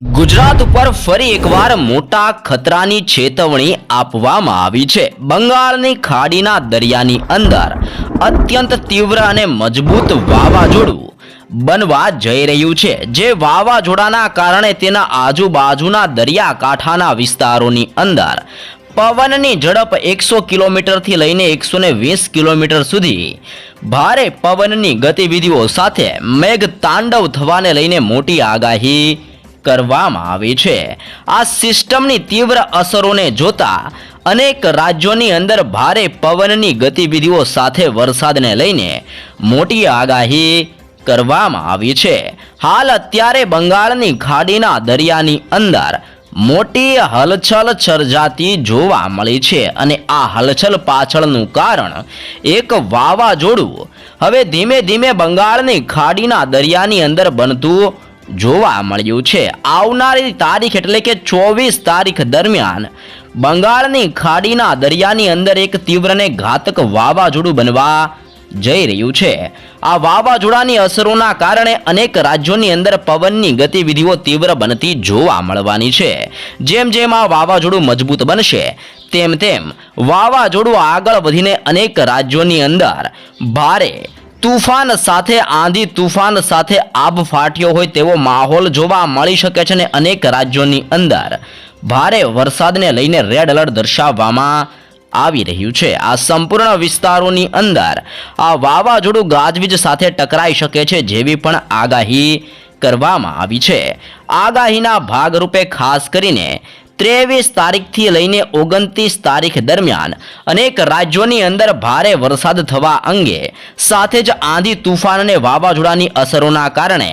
ગુજરાત ઉપર ફરી એકવાર મોટા ખતરાની ચેતવણી આપવામાં આવી છે. બંગાળની ખાડીના દરિયાની અંદર અત્યંત તીવ્ર અને મજબૂત વાવાઝોડું બનવા જઈ રહ્યું છે. જે વાવાઝોડાના કારણે તેના આજુબાજુના દરિયાકાંઠાના વિસ્તારોની અંદર પવનની ઝડપ એકસો કિલોમીટરથી લઈને એકસો ને વીસ કિલોમીટર સુધી ભારે પવનની ગતિવિધિઓ સાથે મેઘ તાંડવ થવાને લઈને મોટી આગાહી કરવામાં આવી છે. આ સિસ્ટમની તીવ્ર અસરોને જોતા અનેક રાજ્યોની અંદર ભારે પવનની ગતિવિધિઓ સાથે વરસાદને લઈને મોટી આગાહી કરવામાં આવી છે. હાલ અત્યારે બંગાળની ખાડીના દરિયાની અંદર મોટી હલચલ સર્જાતી જોવા મળી છે અને આ હલચલ પાછળનું કારણ એક વાવાઝોડું. હવે ધીમે ધીમે બંગાળની ખાડીના દરિયાની અંદર બનતું જોવા મળ્યું છે. આવનારી તારીખ એટલે કે ચોવીસ તારીખ દરમિયાન બંગાળની ખાડીના દરિયાની અંદર એક તીવ્રને ઘાતક વાવાઝોડું બનવા જઈ રહ્યું છે. આ વાવાઝોડાની અસરોના કારણે અનેક રાજ્યોની અંદર પવનની ગતિવિધિઓ તીવ્ર બનતી જોવા મળવાની છે. જેમ જેમ આ વાવાઝોડું મજબૂત બનશે, તેમ તેમ વાવાઝોડું આગળ વધીને અનેક રાજ્યોની અંદર ભારે તુફાન સાથે આંધી તુફાન સાથે આબ ફાટ્યો હોય તેવો માહોલ જોવા મળી શકે છે અને અનેક રાજ્યોની અંદર. ભારે વરસાદને લઈને રેડ એલર્ટ દર્શાવવામાં આવી રહ્યું છે. આ સંપૂર્ણ વિસ્તારોની અંદર આ વાવાઝોડું ગાજવીજ સાથે ટકરાઈ શકે છે જેવી પણ આગાહી કરવામાં આવી છે. આગાહીના ભાગરૂપે ખાસ કરીને ત્રેવીસ તારીખથી લઈને ઓગણત્રીસ તારીખ દરમિયાન અનેક રાજ્યોની અંદર ભારે વરસાદ થવા અંગે સાથે જ આંધી તુફાન અને વાવાઝોડાની અસરોના કારણે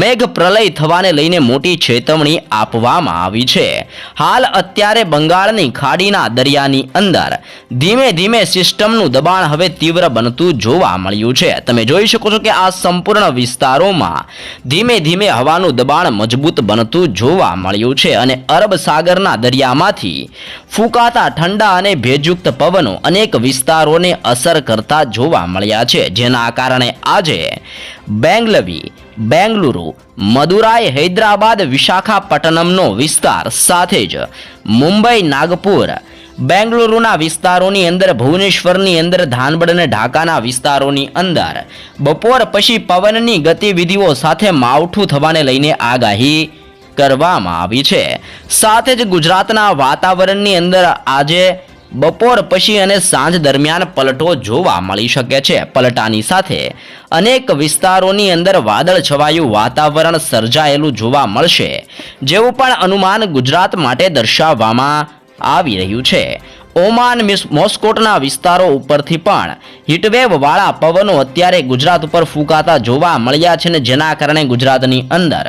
મેઘ પ્રલય થવાને લઈને મોટી ચેતવણી આપવામાં આવી છે. હાલ અત્યારે બંગાળની ખાડીના દરિયાની અંદર ધીમે ધીમે સિસ્ટમનું દબાણ હવે તીવ્ર બનતું જોવા મળ્યું છે. તમે જોઈ શકો છો કે આ સંપૂર્ણ વિસ્તારોમાં ધીમે ધીમે હવાનું દબાણ મજબૂત બનતું જોવા મળ્યું છે અને અરબ સાગરના દરિયામાંથી ફૂંકાતા ઠંડા અને ભેજયુક્ત પવનો અનેક વિસ્તારોને અસર કરતા જોવા મળ્યા છે. જેના કારણે આજે બેંગલવી, બેંગલુરુ, મદુરાઈ, હૈદરાબાદ, વિશાખાપટ્ટનમનો વિસ્તાર સાથે જ મુંબઈ, નાગપુર, બેંગલુરુના વિસ્તારોની અંદર, ભુવનેશ્વરની અંદર, ધાનબડ અને ઢાકાના વિસ્તારોની અંદર બપોર પછી પવનની ગતિવિધિઓ સાથે માવઠું થવાને લઈને આગાહી કરવામાં આવી છે. સાથે જ ગુજરાતના વાતાવરણની અંદર આજે બપોર પછી અને સાંજ દરમિયાન પલટો જોવા મળી શકે છે. પલટાની સાથે અનેક વિસ્તારોની અંદર વાદળ છવાયું વાતાવરણ સર્જાયેલું જોવા મળશે, જેવું પણ અનુમાન ગુજરાત માટે દર્શાવવામાં આવી રહ્યું છે. ઓમાન મિસ મોસ્કોટના વિસ્તારો ઉપરથી પણ હીટવેવવાળા પવનો અત્યારે ગુજરાત ઉપર ફૂંકાતા જોવા મળ્યા છે ને જેના કારણે ગુજરાતની અંદર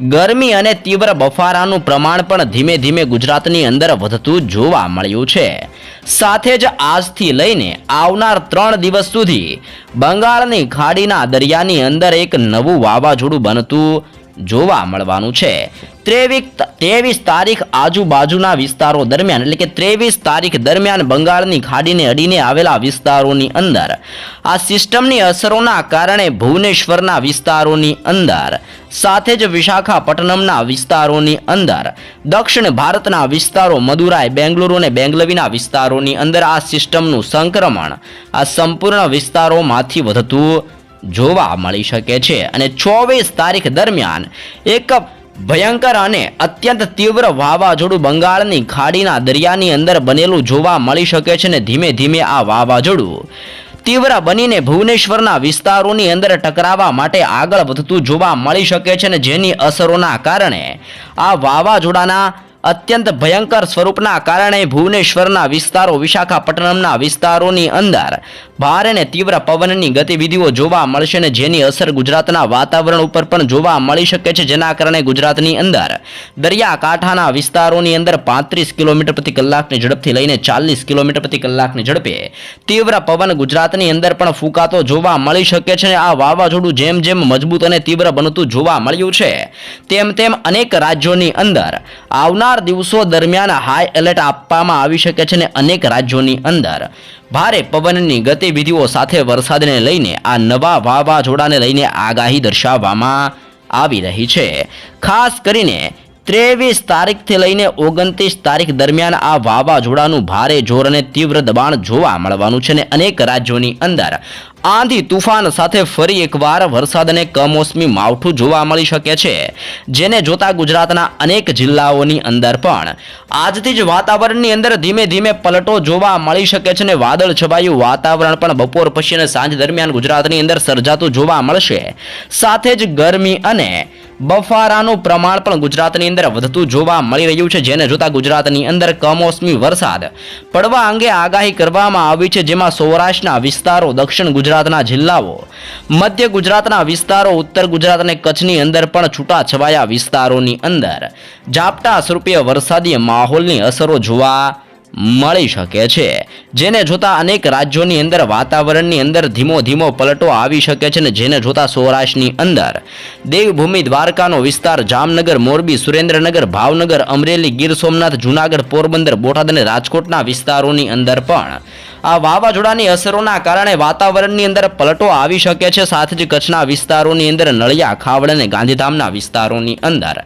ગરમી અને તીવ્ર બફારાનું પ્રમાણ પણ ધીમે ધીમે ગુજરાતની અંદર વધતું જોવા મળ્યું છે. સાથે જ આજથી લઈને આવનાર ત્રણ દિવસ સુધી બંગાળની ખાડીના દરિયાની અંદર એક નવું વાવાઝોડું બનતું જોવા મળવાનું છે. ત્રેવીસ ત્રેવીસ તારીખ આજુબાજુના વિસ્તારો દરમિયાન, એટલે કે ત્રેવીસ તારીખ દરમિયાન બંગાળની ખાડીને અડીને આવેલા વિસ્તારોની અંદર. આ સિસ્ટમની અસરોના કારણે ભુવનેશ્વરના વિસ્તારોની અંદર, સાથે જ વિશાખાપટ્ટનમના વિસ્તારોની અંદર, દક્ષિણ ભારતના વિસ્તારો, મદુરાઈ, બેંગલુરુ અને બેંગલવીના વિસ્તારોની અંદર આ સિસ્ટમનું સંક્રમણ આ સંપૂર્ણ વિસ્તારોમાંથી વધતું જોવા મળી શકે છે. અને ચોવીસ તારીખ દરમિયાન એક ભયંકર અને અત્યંત તીવ્ર વાવાઝોડું બંગાળની ખાડીના દરિયાની અંદર બનેલું જોવા મળી શકે છે અને ધીમે ધીમે આ વાવાઝોડું તીવ્ર બનીને ભુવનેશ્વરના વિસ્તારોની અંદર ટકરાવવા માટે આગળ વધતું જોવા મળી શકે છે અને જેની અસરોના કારણે આ વાવાઝોડાના અત્યંત ભયંકર સ્વરૂપના કારણે ભુવનેશ્વરના વિસ્તારો, વિશાખાપટ્ટનમના વિસ્તારોની અંદર ભારે અને તીવ્ર પવનની ગતિવિધિઓ જોવા મળશે અને જેની અસર ગુજરાતના વાતાવરણ ઉપર પણ જોવા મળી શકે છે. જેના કારણે ગુજરાતની અંદર દરિયાકાંઠાના વિસ્તારોની અંદર પાંત્રીસ કિલોમીટર પ્રતિ કલાકની ઝડપથી લઈને ચાલીસ કિલોમીટર પ્રતિ કલાકની ઝડપે તીવ્ર પવન ગુજરાતની અંદર પણ ફૂંકાતો જોવા મળી શકે છે. આ વાવાઝોડું જેમ જેમ મજબૂત અને તીવ્ર બનતું જોવા મળ્યું છે, તેમ તેમ અનેક રાજ્યોની અંદર આવનાર દિવસો દરમિયાન હાઈ એલર્ટ આપવામાં આવી શકે છે અને અનેક રાજ્યોની અંદર. ભારે પવનની ગતિવિધિઓ સાથે વરસાદને લઈને આ નવા વાવાઝોડાને લઈને આગાહી દર્શાવવામાં આવી રહી છે. ખાસ કરીને ત્રેવીસ તારીખથી લઈને ઓગણત્રીસ તારીખ દરમિયાન આ વાવાઝોડાનું ભારે જોર અને તીવ્ર દબાણ જોવા મળવાનું છે અને અનેક રાજ્યોની અંદર. આંધી તુફાન સાથે ફરી એકવાર વરસાદ અને કમોસમી માવઠું જોવા મળી શકે છે, જેને જોતા ગુજરાતના અનેક જિલ્લાઓની અંદર પણ. આજથી જ વાતાવરણની અંદર ધીમે ધીમે પલટો જોવા મળી શકે છે અને વાદળ છવાયું વાતાવરણ પણ બપોર પછી અને સાંજ દરમિયાન ગુજરાતની અંદર સર્જાતું જોવા મળશે. સાથે જ ગરમી અને બફારાનું પ્રમાણ પણ ગુજરાતની અંદર વધતું જોવા મળી રહ્યું છે. જેને જોતા ગુજરાતની અંદર કમોસમી વરસાદ પડવા અંગે આગાહી કરવામાં આવી છે. જેમાં સૌરાષ્ટ્રના વિસ્તારો, દક્ષિણ ગુજરાતના જિલ્લાઓ, મધ્ય ગુજરાતના વિસ્તારો, ઉત્તર ગુજરાત અને કચ્છની અંદર પણ છૂટા છવાયા વિસ્તારોની અંદર ઝાપટા સ્વરૂપે વરસાદી માહોલની અસરો જોવા મળી શકે છે. જેને જોતા અનેક રાજ્યોની અંદર વાતાવરણની અંદર ધીમો ધીમો પલટો આવી શકે છે ને જેને જોતા સૌરાષ્ટ્રની અંદર દેવભૂમિ દ્વારકાનો વિસ્તાર, જામનગર, મોરબી, સુરેન્દ્રનગર, ભાવનગર, અમરેલી, ગીર સોમનાથ, જુનાગઢ, પોરબંદર, બોટાદ અને રાજકોટના વિસ્તારોની અંદર પણ આ વાવાઝોડાની અસરોના કારણે વાતાવરણની અંદર પલટો આવી શકે છે. સાથે જ કચ્છના વિસ્તારોની અંદર નળિયા ખાવડ અને ગાંધીધામના વિસ્તારોની અંદર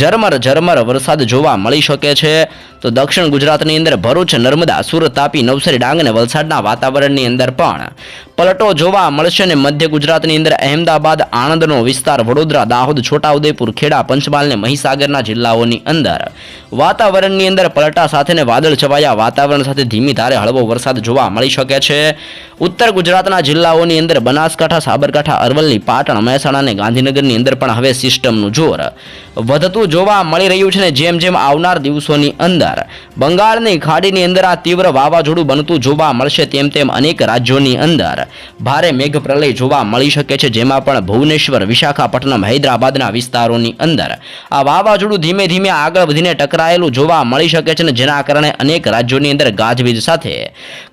ઝરમર ઝરમર વરસાદ જોવા મળી શકે છે. તો દક્ષિણ ગુજરાતની અંદર ભરૂચ, નર્મદા, સુરત તાપી, નવસારી, ડાંગ અને વલસાડના વાતાવરણની અંદર પણ પલટો જોવા મળશે અને મધ્ય ગુજરાતની અંદર અહેમદાબાદ, આણંદનો વિસ્તાર, વડોદરા, દાહોદ, છોટાઉદેપુર, ખેડા, પંચમહાલ અને મહીસાગરના જિલ્લાઓની અંદર. વાતાવરણની અંદર પલટા સાથે વાદળ છવાયા. વાતાવરણ સાથે ધીમી ધારે હળવો વરસાદ જોવા મળી શકે છે. ઉત્તર ગુજરાતના જિલ્લાઓની અંદર બનાસકાંઠા, સાબરકાંઠા, અરવલ્લી, પાટણ, મહેસાણા અને ગાંધીનગરની અંદર પણ હવે સિસ્ટમનું જોર. વધતું જોવા મળી રહ્યું છે ને જેમ જેમ આવનાર દિવસોની અંદર બંગાળની ખાડીની અંદર આ તીવ્ર વાવાઝોડું બનતું જોવા મળશે, તેમ તેમ અનેક રાજ્યોની અંદર ભારે મેઘ પ્રલય જોવા મળી શકે છે, જેમાં પણ ભુવનેશ્વર, વિશાખાપટ્ટનમ, હૈદરાબાદના વિસ્તારોની અંદર આ વાવાઝોડું ધીમે ધીમે આગળ વધીને ટકરાયેલું જોવા મળી શકે છે ને જેના કારણે અનેક રાજ્યોની અંદર ગાજવીજ સાથે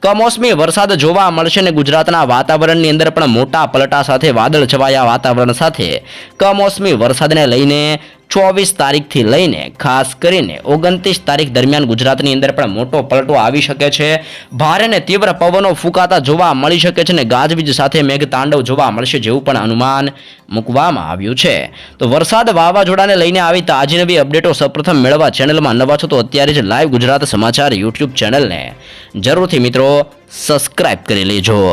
કમોસમી વરસાદ જોવા મળશે ને ગુજરાતના વાતાવરણની અંદર પણ મોટા પલટા સાથે વાદળ છવાયા વાતાવરણ સાથે કમોસમી વરસાદને લઈને ચોવીસ તારીખથી લઈને, ખાસ કરીને ઓગણત્રીસ તારીખ દરમિયાન ગુજરાતની અંદર પણ મોટો પલટો આવી શકે છે. ભારે અને તીવ્ર પવનો ફૂંકાતા જોવા મળી શકે છે અને ગાજવીજ સાથે મેઘ તાંડવ જોવા મળશે જેવું પણ અનુમાન મૂકવામાં આવ્યું છે. તો વરસાદ વાવાઝોડાને લઈને આવી તાજી નવી અપડેટો સૌપ્રથમ મેળવવા ચેનલમાં નવા છો તો અત્યારે જ લાઈવ ગુજરાત સમાચાર યુટ્યુબ ચેનલને જરૂરથી મિત્રો સબસ્ક્રાઇબ કરી લેજો.